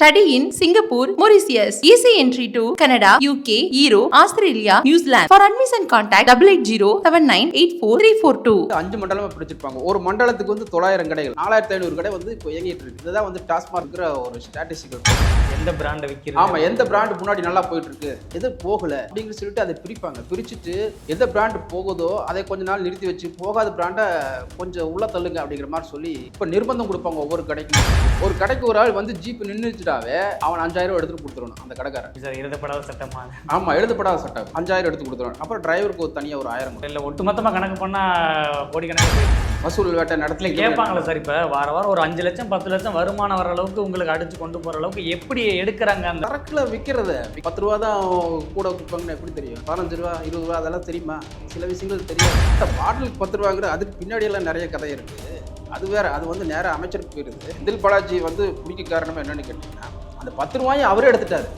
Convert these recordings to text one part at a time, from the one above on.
Study in Singapore, Mauritius. Easy entry to Canada, UK, Europe, Australia, New Zealand. For admission contact 880 7984 அஞ்சு மண்டலமா பிரிச்சிருப்பாங்க. ஒரு மண்டலத்துக்கு வந்து தொள்ளாயிரம் கடைகள் நாலாயிரத்தி ஐநூறு கடை வந்து இப்போ இயங்கிட்டு இருக்கு. இதுதான் வந்து டாஸ்மாக் இருக்கிற ஒரு ஸ்டாட்டிஸ்டிக்கல் எந்த பிராண்டை விற்கிறது ஆமா எந்த பிராண்ட் முன்னாடி நல்லா போயிட்டு இருக்கு எது போகல? அப்படிங்கிற சொல்லிட்டு அதை பிரிப்பாங்க. பிரிச்சுட்டு எந்த பிராண்ட் போகுதோ அதை கொஞ்ச நாள் நிறுத்தி வச்சு போகாத பிராண்டை கொஞ்சம் உள்ள தள்ளுங்க அப்படிங்கிற மாதிரி சொல்லி இப்போ நிர்பந்தம் கொடுப்பாங்க ஒவ்வொரு கடைக்கும். ஒரு கடைக்கு ஒரு ஆள் வந்து ஜீப் நின்றுச்சுட்டாவே அவன் அஞ்சாயிரம் எடுத்துட்டு கொடுத்துருவான் அந்த கடைக்காரன். சார் எழுதப்படாத சட்டமா ஆமா எழுதப்படாத சட்டம். அஞ்சாயிரம் எடுத்து கொடுத்துருவான் அப்புறம் டிரைவருக்கு ஒரு தனியாக ஒரு ஆயிரம் இல்லை ஒட்டுமொத்தமாக கணக்கு பண்ணால் கோடிக்கணக்கு வசூல் வேட்டை இல்லை நடத்தி கேட்பாங்களே சார் இப்போ வார வாரம் ஒரு அஞ்சு லட்சம் பத்து லட்சம் வருமானம் வர அளவுக்கு உங்களுக்கு அடிச்சு கொண்டு போகிற அளவுக்கு எப்படி எடுக்கிறாங்க அந்த சரக்குல விற்கிறது பத்து ரூபா தான் கூட கொடுப்பாங்கன்னு எப்படி தெரியும்? பதினஞ்சு ரூபா இருபது ரூபா அதெல்லாம் தெரியுமா? சில விஷயங்கள் தெரியும் பாட்டிலுக்கு பத்து ரூபாங்கிற அதுக்கு பின்னாடி எல்லாம் நிறைய கதை இருக்கு. அது வேற அது வந்து நேராக அமைச்சருக்கு போயிருது செந்தில் பாலாஜி வந்து பிடிக்க காரணம் என்னன்னு கேட்டீங்கன்னா அந்த பத்து ரூபாயும் அவரே எடுத்துட்டாரு.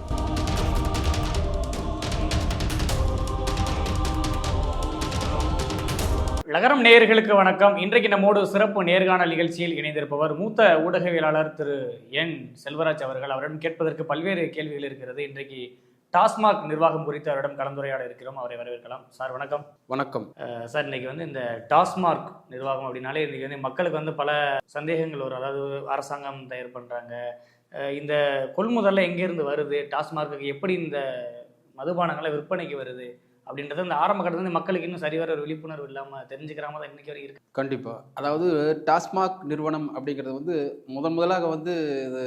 நகரம் நேயர்களுக்கு வணக்கம். இன்றைக்கு நம்மோடு சிறப்பு நேர்காணல் நிகழ்ச்சியில் இணைந்திருப்பவர் மூத்த ஊடகவியலாளர் திரு என் செல்வராஜ் அவர்கள். அவரிடம் கேட்பதற்கு பல்வேறு கேள்விகள் இருக்கிறது. இன்றைக்கு டாஸ்மாக் நிர்வாகம் குறித்து அவரிடம் கலந்துரையாட இருக்கிறோம். அவரை வரவேற்கலாம். சார் வணக்கம். வணக்கம். சார் இன்னைக்கு வந்து இந்த டாஸ்மார்க் நிர்வாகம் அப்படின்னாலே இன்னைக்கு வந்து மக்களுக்கு வந்து பல சந்தேகங்கள் வரும். அதாவது அரசாங்கம் தயார் பண்ணுறாங்க இந்த கொள்முதல்ல எங்கேருந்து வருது? டாஸ்மார்க்குக்கு எப்படி இந்த மதுபானங்களை விற்பனைக்கு வருது? அப்படின்றது இந்த ஆரம்ப கட்டத்துல மக்களுக்கு இன்னும் சரிவர ஒரு விழிப்புணர்வு இல்லாமல் தெரிஞ்சுக்கிறாம தான் இன்னைக்கு வரைக்கும் இருக்கு. கண்டிப்பா. அதாவது டாஸ்மாக் நிறுவனம் அப்படிங்கிறது வந்து முதன் முதலாக வந்து இது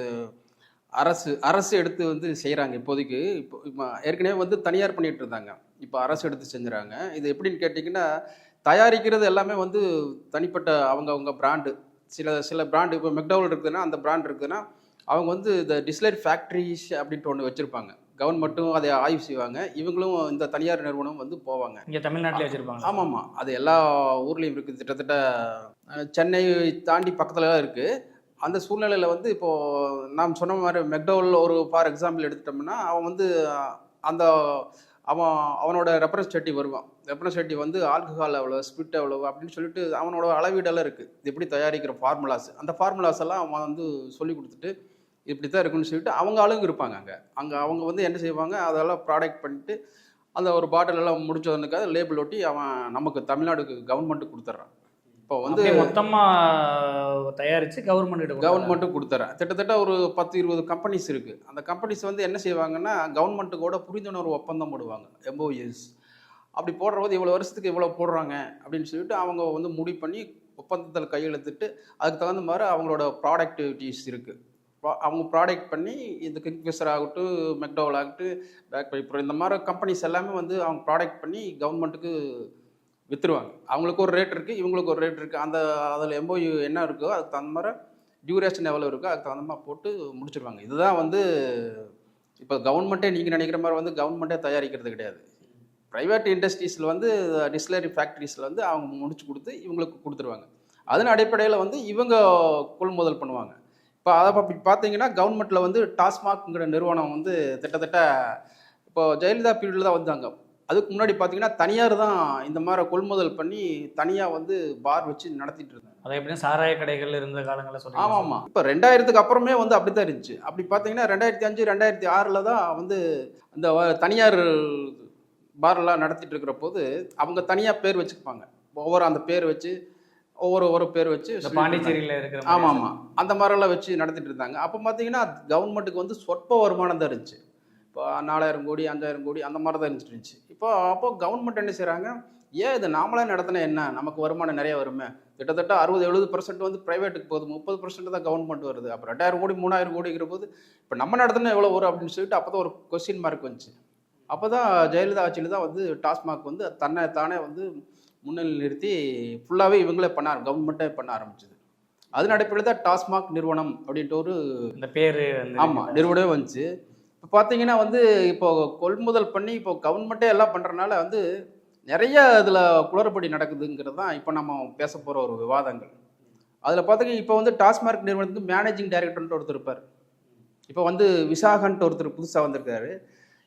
அரசு அரசு எடுத்து வந்து செய்கிறாங்க இப்போதைக்கு. இப்போ இப்போ ஏற்கனவே வந்து தனியார் பண்ணிட்டு இருந்தாங்க. இப்போ அரசு எடுத்து செஞ்சுறாங்க. இது எப்படின்னு கேட்டிங்கன்னா தயாரிக்கிறது எல்லாமே வந்து தனிப்பட்ட அவங்க அவங்க பிராண்டு சில சில பிராண்டு இப்போ மெக்டவுல் இருக்குதுன்னா அந்த பிராண்ட் இருக்குதுன்னா அவங்க வந்து இந்த டிஸ்லைட் ஃபேக்ட்ரிஸ் அப்படின்ட்டு ஒன்று வச்சுருப்பாங்க. கவர்மெண்ட்டும் அதை ஆய்வு செய்வாங்க. இவங்களும் இந்த தனியார் நிறுவனம் வந்து போவாங்க. இங்கே தமிழ்நாட்டிலே வச்சிருப்பாங்க ஆமாம். ஆமாம் அது எல்லா ஊர்லேயும் இருக்குது. கிட்டத்தட்ட சென்னை தாண்டி பக்கத்தில் இருக்குது அந்த சூழ்நிலையில் வந்து இப்போது நாம் சொன்ன மாதிரி மெக்டவுல் ஒரு ஃபார் எக்ஸாம்பிள் எடுத்துட்டோம்னா அவன் வந்து அந்த அவன் அவனோட ரெப்ரஸன்டேட்டிவ் வருவான். ரெப்ரஸன்டேட்டிவ் வந்து ஆல்கஹால் எவ்வளோ ஸ்பிட் எவ்வளோ அப்படின்னு சொல்லிட்டு அவனோட அளவீடெல்லாம் இருக்குது எப்படி தயாரிக்கிற ஃபார்முலாஸ் அந்த ஃபார்முலாஸ் எல்லாம் அவன் வந்து சொல்லி கொடுத்துட்டு இப்படி தான் இருக்குன்னு சொல்லிட்டு அவங்க ஆளுங்க இருப்பாங்க அங்கே. அங்கே அவங்க வந்து என்ன செய்வாங்க? அதெல்லாம் ப்ராடக்ட் பண்ணிட்டு அந்த ஒரு பாட்டிலெல்லாம் முடிச்சதுனுக்காக லேபிள் ஒட்டி அவன் நமக்கு தமிழ்நாடுக்கு கவர்மெண்ட்டு கொடுத்துட்றான். இப்போ வந்து மொத்தமாக தயாரித்து கவர்மெண்ட் கவர்மெண்ட்டும் கொடுத்துட்றான் கிட்டத்தட்ட ஒரு பத்து இருபது கம்பெனிஸ் இருக்குது அந்த கம்பெனிஸ் வந்து என்ன செய்வாங்கன்னா கவர்மெண்ட்டுக்கூட புரிந்துணர்வு ஒப்பந்தம் போடுவாங்க. எம்ஓஎஸ் அப்படி போடுறபோது இவ்வளோ வருஷத்துக்கு இவ்வளோ போடுறாங்க அப்படின்னு சொல்லிட்டு அவங்க வந்து முடிவு பண்ணி ஒப்பந்தத்தில் கையெழுத்திட்டு அதுக்கு தகுந்த மாதிரி அவங்களோட ப்ராடக்டிவிட்டிஸ் இருக்குது அவங்க ப்ராடக்ட் பண்ணி இந்த கிங்ஃபிஷர் ஆகட்டும் மெக்டோவல் ஆகட்டும் பேக் பைப்பர் இந்த மாதிரி கம்பெனிஸ் எல்லாமே வந்து அவங்க ப்ராடக்ட் பண்ணி கவர்மெண்ட்டுக்கு விற்றுருவாங்க அவங்களுக்கு ஒரு ரேட் இருக்குது இவங்களுக்கு ஒரு ரேட் இருக்குது அந்த அதில் எம்போயு என்ன இருக்கோ அதுக்கு தகுந்த மாதிரி டியூரேஷன் எவ்வளோ இருக்கோ அதுக்கு தகுந்த மாதிரி போட்டு முடிச்சிருவாங்க. இதுதான் வந்து இப்போ கவர்மெண்ட்டே நீங்கள் நினைக்கிற மாதிரி வந்து கவர்மெண்ட்டே தயாரிக்கிறது கிடையாது. ப்ரைவேட் இண்டஸ்ட்ரீஸில் வந்து டிஸ்லரி ஃபேக்ட்ரிஸில் வந்து அவங்க முடிச்சு கொடுத்து இவங்களுக்கு கொடுத்துருவாங்க. அதன் அடிப்படையில் வந்து இவங்க கொள்முதல் பண்ணுவாங்க. இப்போ அதை அப்படி பார்த்தீங்கன்னா கவர்மெண்ட்டில் வந்து டாஸ்மாக்ங்கிற நிறுவனம் வந்து திட்டத்தட்ட இப்போ ஜெயலலிதா பீரியடில் தான் வந்தாங்க. அதுக்கு முன்னாடி பார்த்தீங்கன்னா தனியார் தான் இந்த மாதிரி கொள்முதல் பண்ணி தனியாக வந்து பார் வச்சு நடத்திட்டு இருந்தாங்க. அதை எப்படியும் சாராய கடைகள் இருந்த காலங்களில் ஆமாம் சொல்லுவாங்க ஆமாம் இப்போ ரெண்டாயிரத்துக்கு அப்புறமே வந்து அப்படி தான் இருந்துச்சு. அப்படி பார்த்தீங்கன்னா ரெண்டாயிரத்தி அஞ்சு ரெண்டாயிரத்தி ஆறில் தான் வந்து இந்த தனியார் பார்லாம் நடத்திட்டு இருக்கிற போது அவங்க தனியாக பேர் வச்சுக்குப்பாங்க. ஒவ்வொரு அந்த பேர் வச்சு ஒவ்வொரு ஒரு பேர் வச்சு. பாண்டிச்சேரியில் இருக்கிற ஆமாம் ஆமாம் அந்த மாதிரிலாம் வச்சு நடத்திட்டு இருந்தாங்க. அப்போ பார்த்தீங்கன்னா கவர்மெண்ட்டுக்கு வந்து சொற்ப வருமானம் தான் இருந்துச்சு. இப்போ நாலாயிரம் கோடி அஞ்சாயிரம் கோடி அந்த மாதிரி தான் இருந்துட்டு இருந்துச்சு. இப்போ அப்போ கவர்மெண்ட் என்ன செய்கிறாங்க ஏன் இது நாமளே நடத்தினா என்ன? நமக்கு வருமானம் நிறைய வருமே. கிட்டத்தட்ட அறுபது எழுபது பர்சன்ட் வந்து ப்ரைவேட்டுக்கு போகுது. முப்பது பர்சன்ட் தான் கவர்மெண்ட் வருது. அப்போ ரெண்டாயிரம் கோடி மூணாயிரம் கோடிங்கிற போது இப்போ நம்ம நடத்தினா எவ்வளோ வரும் அப்படின்னு சொல்லிட்டு அப்போ தான் ஒரு கொஸ்டின் மார்க் வந்துச்சு. அப்போ தான் ஜெயலலிதா ஆட்சியில் தான் வந்து டாஸ்மாக் வந்து தன்னை தானே வந்து முன்னிலை நிறுத்தி ஃபுல்லாகவே இவங்களே பண்ண கவர்மெண்ட்டே பண்ண ஆரம்பிச்சது. அதன் அடிப்படையில் தான் டாஸ்மாக் நிறுவனம் அப்படின்ட்டு ஒரு இந்த பேர் ஆமாம் நிறுவனமே வந்துச்சு. இப்போ பார்த்தீங்கன்னா வந்து இப்போ கொள்முதல் பண்ணி இப்போ கவர்மெண்ட்டே எல்லாம் பண்ணுறனால வந்து நிறைய இதில் குளறுபடி நடக்குதுங்கிறது தான் இப்போ நம்ம பேச போகிற ஒரு விவாதங்கள். அதில் பார்த்தீங்கன்னா இப்போ வந்து டாஸ்மார்க் நிறுவனத்துக்கு மேனேஜிங் டைரக்டர்ன்ட்டு ஒருத்தர் இருப்பார். இப்போ வந்து விசாகன்ட்டு ஒருத்தர் புதுசாக வந்திருக்காரு.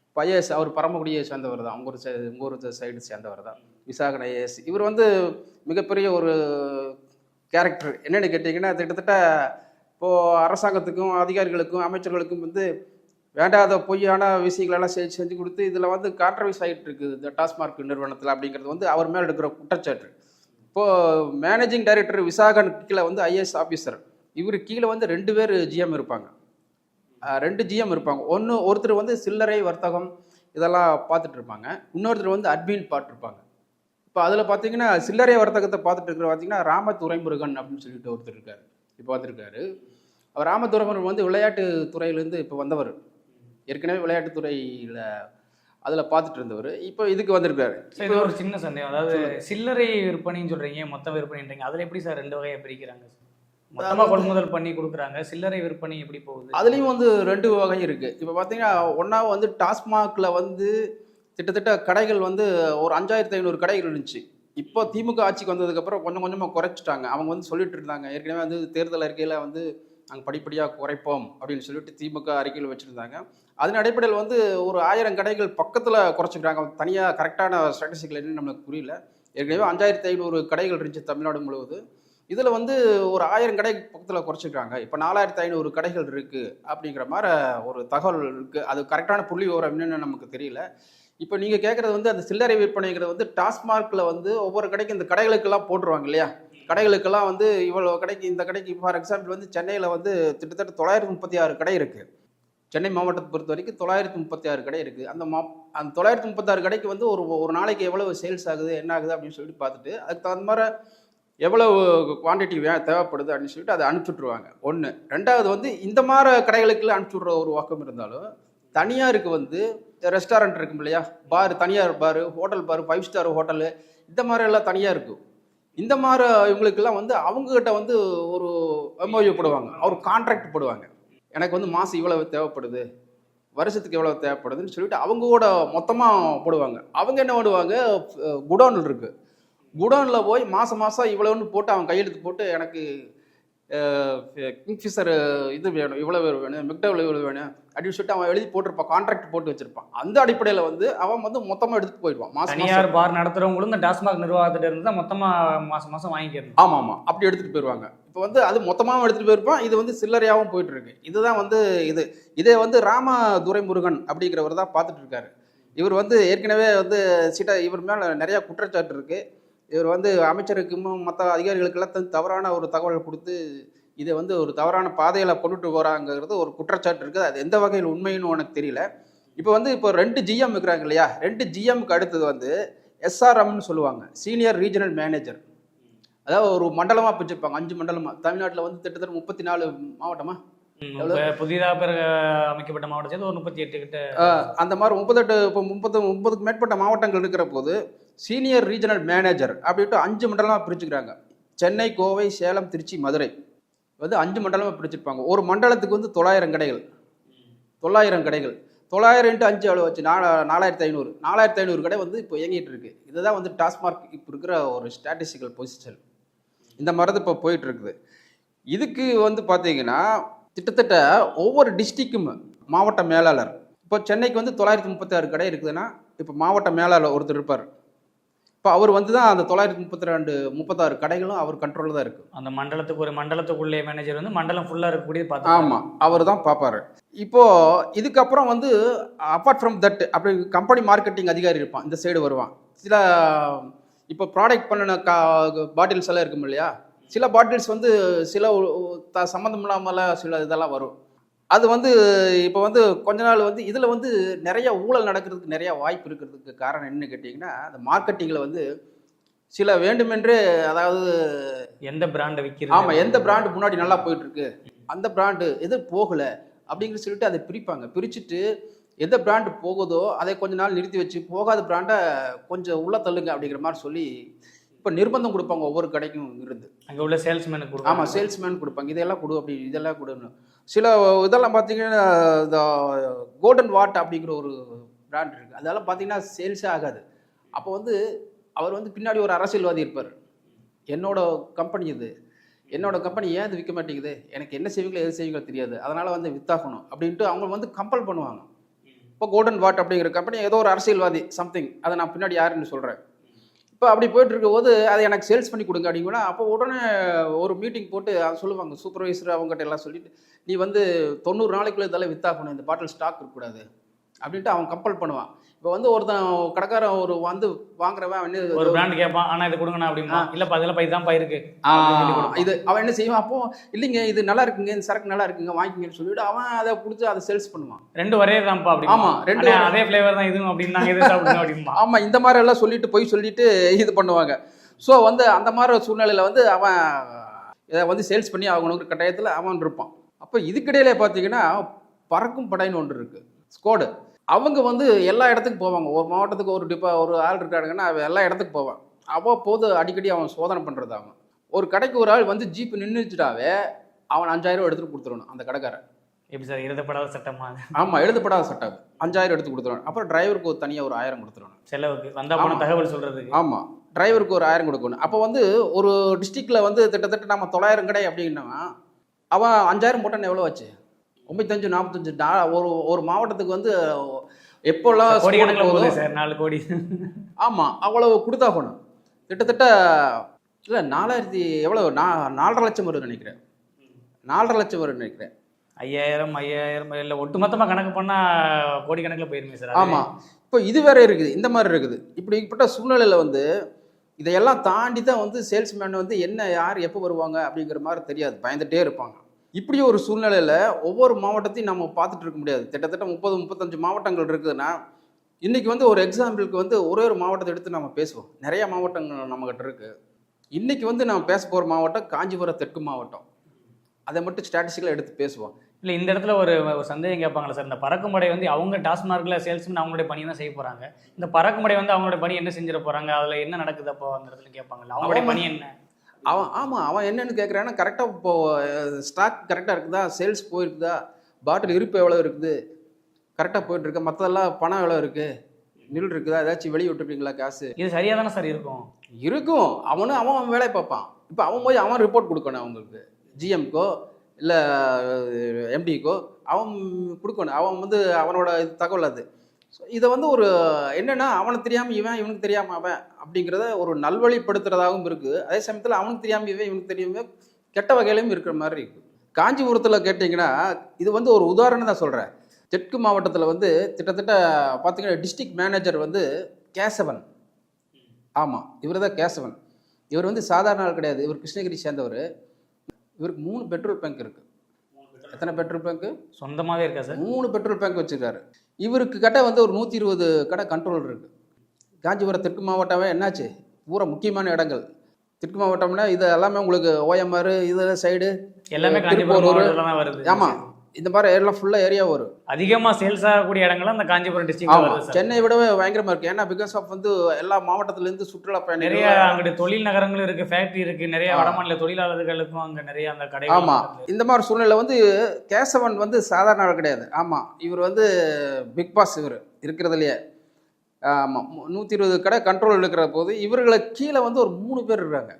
இப்போ ஐஏஎஸ் அவர் பரமக்குடியை சேர்ந்தவர் தான். உங்கள் ஒரு சை உங்கள் ஒரு சைடு சேர்ந்தவர் தான். விசாகன் ஐஏஎஸ் இவர் வந்து மிகப்பெரிய ஒரு கேரக்டர் என்னென்னு கேட்டிங்கன்னா கிட்டத்தட்ட இப்போ இப்போது அரசாங்கத்துக்கும் அதிகாரிகளுக்கும் அமைச்சர்களுக்கும் வந்து வேண்டாத பொய்யான விஷயங்களெல்லாம் செஞ்சு செஞ்சு கொடுத்து இதில் வந்து கான்ட்ரவைஸ் ஆகிட்டு இருக்குது இந்த டாஸ்மார்க் நிறுவனத்தில் அப்படிங்கிறது வந்து அவர் மேலே எடுக்கிற குற்றச்சாட்டு. இப்போது மேனேஜிங் டைரக்டர் விசாகன் கீழே வந்து ஐஏஎஸ் ஆஃபீஸர் இவர் கீழே வந்து ரெண்டு பேர் ஜிஎம் இருப்பாங்க. ரெண்டு ஜிஎம் இருப்பாங்க. ஒன்று ஒருத்தர் வந்து சில்லறை வர்த்தகம் இதெல்லாம் பார்த்துட்டு இருப்பாங்க. இன்னொருத்தர் வந்து அட்மின் பார்த்துருப்பாங்க. இப்போ அதில் பார்த்தீங்கன்னா சில்லறை வர்த்தகத்தை பார்த்துட்டு இருக்கிற பார்த்தீங்கன்னா ராம துரைமுருகன் அப்படின்னு சொல்லிட்டு ஒருத்தர் இருக்கார். இப்போ பார்த்துருக்காரு. அவர் ராம துரைமுருகன் வந்து விளையாட்டு துறையிலேருந்து இப்போ வந்தவர். ஏற்கனவே விளையாட்டுத் துறையில் அதில் பார்த்துட்டு இருந்தவர். இப்போ இதுக்கு வந்திருக்காரு. சார் இது ஒரு சின்ன சந்தேகம். அதாவது சில்லறை விற்பனைன்னு சொல்றீங்க மொத்த விற்பனைன்றீங்க. அதுல எப்படி சார் ரெண்டு வகையை பிரிக்கிறாங்க மொத்தமா கொள்முதல் பண்ணி கொடுக்குறாங்க. சில்லறை விற்பனை எப்படி போகுது? அதுலேயும் வந்து ரெண்டு வகை இருக்குது இப்போ பார்த்தீங்கன்னா ஒன்றா வந்து டாஸ்மாகில் வந்து கிட்டத்தட்ட கடைகள் வந்து ஒரு அஞ்சாயிரத்தி ஐநூறு கடைகள் இருந்துச்சு. இப்போ திமுக ஆட்சிக்கு வந்ததுக்கப்புறம் கொஞ்சம் கொஞ்சமாக குறைச்சிட்டாங்க. அவங்க வந்து சொல்லிட்டு இருந்தாங்க. ஏற்கனவே வந்து தேர்தல் அறிக்கையில் வந்து நாங்கள் படிப்படியாக குறைப்போம் அப்படின்னு சொல்லிட்டு திமுக அறிக்கையில் வச்சுருந்தாங்க. அதன் அடிப்படையில் வந்து ஒரு ஆயிரம் கடைகள் பக்கத்தில் குறைச்சிக்கிறாங்க தனியாக கரெக்டான ஸ்ட்ராட்டஜிக்கல் என்னன்னு நம்மளுக்கு புரியல. ஏற்கனவே அஞ்சாயிரத்தி ஐநூறு கடைகள் இருந்துச்சு தமிழ்நாடு முழுவதும். இதில் வந்து ஒரு ஆயிரம் கடை பக்கத்தில் குறைச்சிக்கிறாங்க இப்போ நாலாயிரத்தி ஐநூறு கடைகள் இருக்குது அப்படிங்கிற மாதிரி ஒரு தகவல் இருக்குது அது கரெக்டான புள்ளி விவரம் என்னென்னு நமக்கு தெரியல. இப்போ நீங்கள் கேட்குறது வந்து அந்த சில்லறை விற்பனைங்கிறது வந்து டாஸ்மார்க்கில் வந்து ஒவ்வொரு கடைக்கும் இந்த கடைகளுக்கெல்லாம் போட்டுருவாங்க இல்லையா? கடைகளுக்கெல்லாம் வந்து இவ்வளோ கடைக்கு இந்த கடைக்கு ஃபார் எக்ஸாம்பிள் வந்து சென்னையில் வந்து கிட்டத்தட்ட தொள்ளாயிரத்தி முப்பத்தி ஆறு கடை இருக்குது சென்னை மாவட்டத்தை பொறுத்த வரைக்கும் தொள்ளாயிரத்தி முப்பத்தி ஆறு கடை இருக்குது அந்த மா அந்த தொள்ளாயிரத்தி முப்பத்தாறு கடைக்கு வந்து ஒரு ஒரு நாளைக்கு எவ்வளவு சேல்ஸ் ஆகுது என்ன ஆகுது அப்படின்னு சொல்லிட்டு பார்த்துட்டு அதுக்கு தகுந்த மாதிரி எவ்வளவு குவான்டிட்டி வே தேவைப்படுது அப்படின்னு சொல்லிட்டு அதை அனுப்பிச்சுட்ருவாங்க ஒன்று ரெண்டாவது வந்து இந்த மாதிரி கடைகளுக்குள்ள அனுப்பிச்சுட்ற ஒரு வாக்கம் இருந்தாலும் தனியாருக்கு வந்து ரெஸ்டாரண்ட் இருக்கும் இல்லையா? பார் தனியார் bar hotel bar five star hotel இந்த மாதிரி எல்லாம் தனியாக இருக்கும். இந்த மாதிரி இவங்களுக்கெல்லாம் வந்து அவங்கக்கிட்ட வந்து ஒரு எம்ஓயு போடுவாங்க. அவர் கான்ட்ராக்ட் போடுவாங்க. எனக்கு வந்து மாதம் இவ்வளவு தேவைப்படுது வருஷத்துக்கு எவ்வளவு தேவைப்படுதுன்னு சொல்லிட்டு அவங்க கூட மொத்தமாக போடுவாங்க. அவங்க என்ன பண்ணுவாங்க? குடோன் இருக்குது குடோனில் போய் மாதம் மாதம் இவ்வளோன்னு போட்டு அவன் கையெழுத்து போட்டு எனக்கு கிங்ஃபிஷர் இது வேணும் இவ்வளோ வேணும் மிக்டவில் இவ்வளோ வேணும் அப்படின்னு சொல்லிட்டு அவன் எழுதி போட்டிருப்பான் கான்ட்ராக்ட் போட்டு வச்சிருப்பான். அந்த அடிப்படையில் வந்து அவன் வந்து மொத்தமாக எடுத்துட்டு போயிடுவான் மாதம் தனியார் பார் நடத்துறவங்களும் இந்த டாஸ்மாக் நிர்வாகத்திட்ட இருந்து தான் மொத்தமா மாசம் மாசம் வாங்கிக்கிறது ஆமாம் ஆமாம் அப்படி எடுத்துகிட்டு போயிடுவாங்க. இப்போ வந்து அது மொத்தமாகவும் எடுத்துகிட்டு போயிருப்பான் இது வந்து சில்லறையாகவும் போயிட்டுருக்கு. இதுதான் வந்து இது. இதே வந்து ராம துரைமுருகன் அப்படிங்கிறவர் தான் பார்த்துட்டு இருக்காரு. இவர் வந்து ஏற்கனவே வந்து சிட்ட இவர் மேலே நிறையா குற்றச்சாட்டு இருக்குது இவர் வந்து அமைச்சருக்கும் மற்ற அதிகாரிகளுக்கெல்லாம் தவறான ஒரு தகவல் கொடுத்து இதை வந்து ஒரு தவறான பாதையில் கொண்டுட்டு போகிறாங்கிறது ஒரு குற்றச்சாட்டு இருக்குது அது எந்த வகையில் உண்மைன்னு உனக்கு தெரியல. இப்போ வந்து இப்போ ரெண்டு ஜிஎம் இருக்கிறாங்க இல்லையா? ரெண்டு ஜிஎம்க்கு அடுத்தது வந்து எஸ்ஆர்எம்னு சொல்லுவாங்க சீனியர் ரீஜனல் மேனேஜர். அதாவது ஒரு மண்டலமாக பிரிச்சிருப்பாங்க. அஞ்சு மண்டலமாக தமிழ்நாட்டில் வந்து கிட்டத்தட்ட முப்பத்தி நாலு மாவட்டமா புதிதாக பிறகு அமைக்கப்பட்ட மாவட்டம் சேர்ந்து ஒரு முப்பத்தி எட்டு கிட்ட அந்த மாதிரி முப்பத்தெட்டு இப்போ முப்பத்து முப்பதுக்கு மேற்பட்ட மாவட்டங்கள் இருக்கிற போது சீனியர் ரீஜனல் மேனேஜர் அப்படின்ட்டு அஞ்சு மண்டலமாக பிரிச்சுக்கிறாங்க. சென்னை கோவை சேலம் திருச்சி மதுரை. வந்து அஞ்சு மண்டலமாக பிரிச்சிருப்பாங்க. ஒரு மண்டலத்துக்கு வந்து தொள்ளாயிரம் கடைகள். தொள்ளாயிரம் கடைகள். தொள்ளாயிரம் இன்ட்டு அஞ்சு எவ்வளோ வச்சு நாலா நாலாயிரத்தி ஐநூறு. நாலாயிரத்தி ஐநூறு கடை வந்து இப்போ இயங்கிட்டு இருக்கு. இதுதான் வந்து டாஸ்மார்க் இப்போ இருக்கிற ஒரு ஸ்டாட்டிஸ்டிக்கல் பொசிஷன் இந்த மாதிரி தான் இப்போ போயிட்டு இருக்குது இதுக்கு வந்து பார்த்தீங்கன்னா கிட்டத்தட்ட ஒவ்வொரு டிஸ்ட்ரிக்கும் மாவட்ட மேலாளர். இப்போ சென்னைக்கு வந்து தொள்ளாயிரத்தி முப்பத்தாறு கடை இருக்குதுன்னா இப்போ மாவட்ட மேலாளர் ஒருத்தர் இருப்பார். இப்போ அவர் வந்து தான் அந்த தொள்ளாயிரத்தி முப்பத்தி ரெண்டு முப்பத்தாறு கடைகளும் அவர் கண்ட்ரோலில் தான் இருக்குது அந்த மண்டலத்துக்கு ஒரு மண்டலத்துக்குள்ளே மேனேஜர் வந்து மண்டலம் ஃபுல்லா இருக்கக்கூடியது பார்த்து ஆமாம் அவர் தான் பார்ப்பாரு. இப்போ இதுக்கப்புறம் வந்து அப்பார்ட் ஃப்ரம் தட் அப்படி கம்பெனி மார்க்கெட்டிங் அதிகாரி இருப்பான் இந்த சைடு வருவான். சில இப்போ ப்ராடக்ட் பண்ணின கா பாட்டில்ஸ் எல்லாம் இருக்கும் இல்லையா? சில பாட்டில்ஸ் வந்து சில த சம்மந்தம் இல்லாமல் சில இதெல்லாம் வரும். அது வந்து இப்போ வந்து கொஞ்ச நாள் வந்து இதில் வந்து நிறைய ஊழல் நடக்கிறதுக்கு நிறைய வாய்ப்பு இருக்கிறதுக்கு காரணம் என்னன்னு கேட்டிங்கன்னா அந்த மார்க்கெட்டிங்கில் வந்து சில வேண்டுமென்றே அதாவது எந்த பிராண்டை விற்கிறது ஆமா எந்த பிராண்டு முன்னாடி நல்லா போயிட்டு இருக்கு அந்த பிராண்டு எது போகல அப்படிங்கிற சொல்லிட்டு அதை பிரிப்பாங்க. பிரிச்சுட்டு எந்த பிராண்டு போகுதோ அதை கொஞ்ச நாள் நிறுத்தி வச்சு போகாத பிராண்டை கொஞ்சம் உள்ள தள்ளுங்க அப்படிங்கிற மாதிரி சொல்லி இப்போ நிர்பந்தம் கொடுப்பாங்க ஒவ்வொரு கடைக்கும் இருந்து. அங்க உள்ள சேல்ஸ்மேனுக்கு கொடுக்கும் ஆமாம் சேல்ஸ்மேன் கொடுப்பாங்க. இதெல்லாம் கொடு அப்படி இதெல்லாம் கொடுன்னு. சில இதெல்லாம் பார்த்தீங்கன்னா இந்த கோல்டன் வாட் அப்படிங்கிற ஒரு பிராண்ட் இருக்குது அதெல்லாம் பார்த்தீங்கன்னா சேல்ஸே ஆகாது. அப்போ வந்து அவர் வந்து பின்னாடி ஒரு அரசியல்வாதி இருப்பார். என்னோட கம்பெனி இது. என்னோட கம்பெனி ஏன் இது விற்க மாட்டேங்குது? எனக்கு என்ன செய்வீங்களோ எது செய்வீங்களோ தெரியாது. அதனால் வந்து வித்தாகணும் அப்படின்ட்டு அவங்க வந்து கம்பல் பண்ணுவாங்க. இப்போ கோல்டன் வாட் அப்படிங்கிற கம்பெனி ஏதோ ஒரு அரசியல்வாதி சம்திங் அதை நான் பின்னாடி யாருன்னு சொல்கிறேன் இப்போ அப்படி போயிட்டு இருக்கும்போது அதை எனக்கு சேல்ஸ் பண்ணி கொடுங்க அப்படிங்கன்னா அப்போ உடனே ஒரு மீட்டிங் போட்டு அதை சொல்லுவாங்க சூப்பர்வைசர் அவங்ககிட்ட எல்லாம் சொல்லிட்டு நீ வந்து தொண்ணூறு நாளைக்குள்ளே இதெல்லாம் வித்தாகணும் இந்த பாட்டில் ஸ்டாக் இருக்கக்கூடாது. அப்படின்ட்டு அவன் கம்பல் பண்ணுவான். இப்போ வந்து ஒருத்தன் கடைக்காரன் ஒரு வந்து வாங்குறவன் என்ன ஒரு பிராண்ட் கேட்பான் ஆனா இது கொடுங்கண்ணா அப்படிமா இல்லப்பா அதெல்லாம் பை தான் அப்படின்னு கொடுப்பான். இது அவன் என்ன செய்வான் அப்போ இல்லைங்க இது நல்லா இருக்குங்க இந்த சரக்கு நல்லா இருக்குங்க வாங்கிக்கங்கன்னு சொல்லிட்டு அவன் அதை பிடிச்சி அதை சேல்ஸ் பண்ணுவான். ரெண்டு ஒரே தான்ப்பா அப்படி ஆமா, ரெண்டு அதே ஃபிளேவர் தான் இதுவும் அப்படின்னு நாங்க எது சாப்பிடுங்க அப்படிமா ஆமா இந்த மாதிரி எல்லாம் சொல்லிட்டு போய் சொல்லிட்டு இது பண்ணுவாங்க. ஸோ வந்து அந்த மாதிரி சூழ்நிலையில வந்து அவன் இதை வந்து சேல்ஸ் பண்ணி ஆகணுங்கிற கட்டாயத்தில் அவன் இருப்பான். அப்போ இதுக்கிடையில பார்த்தீங்கன்னா பறக்கும் படைன்னு ஒன்று இருக்கு. ஸ்குவாடு அவங்க வந்து எல்லா இடத்துக்கும் போவாங்க. ஒரு மாவட்டத்துக்கு ஒரு டிப்பா ஒரு ஆள் இருக்கானுங்கன்னா அவன் எல்லா இடத்துக்கு போவான். அவ்வப்போது அடிக்கடி அவன் சோதனை பண்ணுறது அவன். ஒரு கடைக்கு ஒரு ஆள் வந்து ஜீப் நின்றுச்சுட்டாவே அவன் அஞ்சாயிரம் ரூபா எடுத்துட்டு கொடுத்துடணும் அந்த கடைக்காரன். எப்படி சார்? எழுதப்படாத சட்டமா? ஆமாம் எழுதப்படாத சட்டம். அஞ்சாயிரம் எடுத்து கொடுத்துடணும். அப்புறம் டிரைவருக்கு ஒரு தனியாக ஒரு ஆயிரம் கொடுத்துடணும். செலவுக்கு. வந்தா போன. தகவல் சொல்றதுக்கு. ஆமாம் டிரைவருக்கு ஒரு ஆயிரம் கொடுக்கணும். அப்போ வந்து ஒரு டிஸ்ட்ரிக்டில் வந்து கிட்டத்தட்ட நம்ம தொள்ளாயிரம் கடை அப்படின்னா அவன் அஞ்சாயிரம் போட்டான் எவ்வளோ ஆச்சு? ஒம்பத்தஞ்சு நாற்பத்தஞ்சு ஒரு ஒரு மாவட்டத்துக்கு வந்து எப்போல்லாம் கோடி கணக்கில் போகுதோ சார் நாலு கோடி. ஆமாம் அவ்வளவு கொடுத்தாகணும் கிட்டத்தட்ட இல்லை நாலாயிரத்தி எவ்வளோ நா நாலரை லட்சம் வரும்னு நினைக்கிறேன். நாலரை லட்சம் வரும்னு நினைக்கிறேன். ஐயாயிரம் ஐயாயிரம் இல்ல ஒட்டுமொத்தமா கணக்கு பண்ணா கோடி கணக்குல போயிருமே சார். ஆமாம் இப்போ இது வேற இருக்குது இந்த மாதிரி இருக்குது. இப்படிப்பட்ட சூழ்நிலையில் வந்து இதையெல்லாம் தாண்டி தான் வந்து சேல்ஸ்மேன் வந்து என்ன யார் எப்போ வருவாங்க அப்படிங்கிற மாதிரி தெரியாது. பயந்துட்டே இருப்பாங்க. இப்படி ஒரு சூழ்நிலையில் ஒவ்வொரு மாவட்டத்தையும் நம்ம பார்த்துட்டு இருக்க முடியாது. கிட்டத்தட்ட முப்பது முப்பத்தஞ்சு மாவட்டங்கள் இருக்குதுன்னா இன்னைக்கு வந்து ஒரு எக்ஸாம்பிளுக்கு வந்து ஒரே ஒரு மாவட்டத்தை எடுத்து நம்ம பேசுவோம். நிறைய மாவட்டங்கள் நம்மகிட்ட இருக்கு. இன்னைக்கு வந்து நம்ம பேச போகிற மாவட்டம் காஞ்சிபுரம் தெற்கு மாவட்டம். அதை மட்டும் ஸ்டாட்டிஸ்டிக்கலாக எடுத்து பேசுவோம். இல்ல இந்த இடத்துல ஒரு ஒரு சந்தேகம் கேட்பாங்களா சார். இந்த பறக்கும்படை வந்து அவங்க டாஸ்மார்க்ல சேல்ஸ்மேன் அவங்களுடைய பணி தான் செய்ய போறாங்க. இந்த பறக்கும்படை வந்து அவங்களுடைய பணி என்ன செஞ்சிட போறாங்க? அதுல என்ன நடக்குது அப்போ? அந்த இடத்துல கேட்பாங்கல்ல. அவங்களுடைய அவங்க- பணி என்ன? அவன் ஆமாம் அவன் என்னன்னு கேட்குறான்னா கரெக்டாக இப்போ ஸ்டாக் கரெக்டாக இருக்குதா? சேல்ஸ் போயிருக்குதா? பாட்டில் இருப்பு எவ்வளோ இருக்குது? கரெக்டாக போயிட்டு இருக்கா. மற்றதெல்லாம் பணம் எவ்வளோ இருக்குது நில் இருக்குதா? ஏதாச்சும் வெளியே விட்டுருப்பீங்களா காசு? இது சரியா தானே சார் இருக்கும்? இருக்கும். அவனும் அவன் அவன் வேலையை பார்ப்பான். இப்போ அவன் போய் அவன் ரிப்போர்ட் கொடுக்கணும் அவங்களுக்கு. ஜிஎம்க்கோ இல்லை எம்டிக்கோ அவன் கொடுக்கணும். அவன் வந்து அவனோட இது தகவல் அது. இதை வந்து ஒரு என்னென்னா அவனுக்கு தெரியாமல் இவன் இவனுக்கு தெரியாமல் அவன் அப்படிங்கிறத ஒரு நல்வழிப்படுத்துறதாகவும் இருக்குது அதே சமயத்தில் அவனுக்கு தெரியாமல் இவன் இவனுக்கு தெரியாமல் கெட்ட வகையிலையும் இருக்கிற மாதிரி இருக்குது காஞ்சிபுரத்தில் கேட்டிங்கன்னா இது வந்து ஒரு உதாரணம் தான் சொல்கிறேன் தெற்கு மாவட்டத்தில் வந்து கிட்டத்தட்ட பார்த்தீங்கன்னா டிஸ்ட்ரிக்ட் மேனேஜர் வந்து கேசவன். ஆமாம் இவர் தான் கேசவன். இவர் வந்து சாதாரண ஆள் கிடையாது. இவர் கிருஷ்ணகிரி சேர்ந்தவர். இவருக்கு மூணு பெட்ரோல் பங்க் இருக்குது எத்தனை பெட்ரோல் பங்க்கு சொந்தமாவே இருக்கா சார்? மூணு பெட்ரோல் பங்க் வச்சிருக்காரு. இவருக்கு கடை வந்து ஒரு நூற்றி இருபது கடை கண்ட்ரோல் இருக்கு. காஞ்சிபுரம் தெற்கு மாவட்டமே என்னாச்சு? பூரா முக்கியமான இடங்கள். தெற்கு மாவட்டம்னா இது எல்லாமே உங்களுக்கு ஓஎம்ஆர் இது சைடு எல்லாமே வருது. ஆமாம் இந்த மாதிரி எல்லாம் ஃபுல்லாக ஏரியா வரும். அதிகமா சேல்ஸ் ஆகக்கூடிய இடங்கள்லாம் அந்த காஞ்சிபுரம் டிஸ்ட்ரிக்ட் ஆமாம் சென்னை விடவே பயங்கரமாக இருக்குது ஏன்னா பிகாஸ் ஆஃப் வந்து எல்லா மாவட்டத்துலேருந்து சுற்றுலா நிறைய பயணிகள் அங்கிட்டு தொழில் நகரங்களும் இருக்கு ஃபேக்டரி இருக்கு நிறைய. வடமாநில தொழிலாளர்களுக்கும் அங்க நிறைய அந்த கடை ஆமா. இந்த மாதிரி சூழ்நிலை வந்து கேசவன் வந்து சாதாரண ஆள் கிடையாது. ஆமா. இவர் வந்து பிக் பாஸ் இவர். இருக்கிறதுலையே. ஆமா. நூற்றி இருபது கடை கண்ட்ரோல் இருக்கிற போது இவர்களை கீழே வந்து ஒரு மூணு பேர் இருக்காங்க.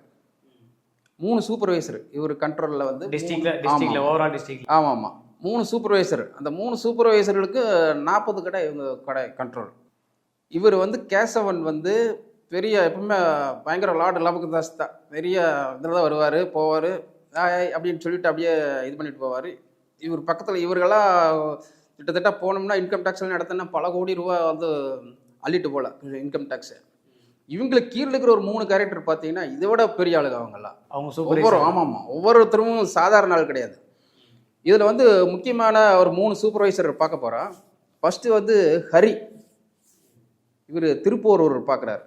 மூணு சூப்பர்வைசர் இவர் கண்ட்ரோலில் வந்து டிஸ்ட்ரிக்ட்ல டிஸ்ட்ரிக்ட்ல. ஓவரால் டிஸ்ட்ரிக்ட்ல ஆமாம் ஆமாம் மூணு சூப்பர்வைசர் அந்த மூணு சூப்பர்வைசர்களுக்கு நாற்பது கடை இவங்க கடை கண்ட்ரோல் இவர் வந்து கேசவன் வந்து பெரிய எப்பவுமே பயங்கர லார்டு லபக்கு தாஸ் தான் பெரிய இதில் தான் வருவார் போவார். அப்படின்னு சொல்லிட்டு அப்படியே இது பண்ணிட்டு போவார். இவர் பக்கத்தில் இவர்களாம் கிட்டத்தட்ட போனோம்னா இன்கம் டேக்ஸ் நடத்தினா பல கோடி ரூபா வந்து அள்ளிட்டு போகல இன்கம் டேக்ஸு இவங்களுக்கு கீழே இருக்கிற ஒரு மூணு கேரக்டர் பார்த்தீங்கன்னா இதை விட பெரிய ஆளுங்க அவங்கெல்லாம். அவங்க ஒவ்வொரு சூப்பர் ஆமாம் ஆமாம் ஒவ்வொருத்தரும் சாதாரண ஆள் கிடையாது. இதில் வந்து முக்கியமான ஒரு மூணு சூப்பர்வைசர் பார்க்க போகிறோம் ஃபஸ்ட்டு வந்து ஹரி. இவர் திருப்பூர் ஒரு பார்க்குறாரு.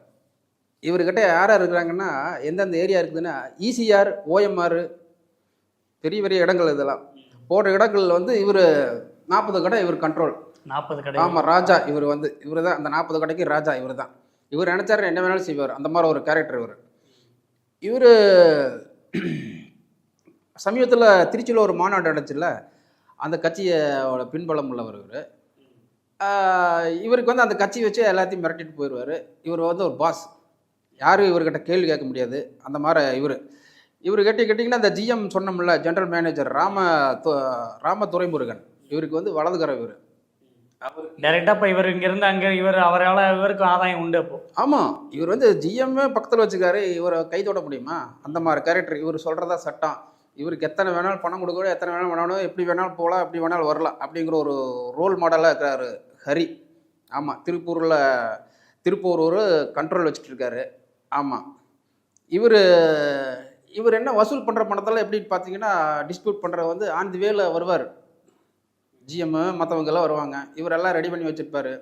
இவர்கிட்ட யார் யார் இருக்கிறாங்கன்னா எந்தெந்த ஏரியா இருக்குதுன்னா E ஈசிஆர் ஓஎம்ஆர் பெரிய பெரிய இடங்கள் இதெல்லாம். போடுற இடங்கள் வந்து இவர் நாற்பது கடை இவர் கண்ட்ரோல் நாற்பது கடை. ஆமாம் ராஜா இவர் வந்து இவர் தான். அந்த நாற்பது கடைக்கு ராஜா இவர் தான். இவர் நினச்சாரு என்ன வேணாலும் செய்வார். அந்த மாதிரி ஒரு கேரக்டர் இவர். இவர் சமீபத்தில் திருச்சியில் ஒரு மாநாடு நடந்துச்சுல்ல? அந்த கட்சியோட பின்பலம் உள்ளவர் இவர். இவருக்கு வந்து அந்த கட்சி வச்சு எல்லாத்தையும் மிரட்டிட்டு போயிடுவார் இவர் வந்து ஒரு பாஸ் யாரும் இவர்கிட்ட கேள்வி கேட்க முடியாது. அந்த மாதிரி இவர். இவர் கேட்டி கேட்டிங்கன்னா அந்த ஜிஎம் சொன்னோம்ல ஜெனரல் மேனேஜர் ராம ராம துரைமுருகன். இவருக்கு வந்து வலதுகரம் இவர். டைரக்டா இப்ப இவர் இங்க இருந்து அங்க இவர் அவரால இவருக்கு ஆதாயம் உண்டு அப்போ. ஆமாம் இவர் வந்து ஜிஎம்மே பக்கத்தில் வச்சுக்காரு. இவரை கை தொட முடியுமா? அந்த மாதிரி கேரக்டர் இவர் சொல்கிறதா சட்டம். இவருக்கு எத்தனை வேணாலும் பணம் கொடுக்கணும் எத்தனை வேணாலும் வேணாலும் எப்படி வேணாலும் போகலாம் எப்படி வேணாலும் வரலாம் அப்படிங்கிற ஒரு ரோல் மாடலாக இருக்கிறாரு ஹரி. ஆமாம் திருப்பூரில் திருப்பூர் ஒரு கண்ட்ரோல் வச்சுட்டு இருக்காரு. ஆமாம் இவர் இவர் என்ன வசூல் பண்ணுற பணத்தெல்லாம் எப்படி பார்த்தீங்கன்னா டிஸ்பியூட் பண்ணுற வந்து ஆன் தி வேல வருவார். ஜிஎம்மு மற்றவங்க எல்லாம் வருவாங்க. இவரெல்லாம் ரெடி பண்ணி வச்சுருப்பார்.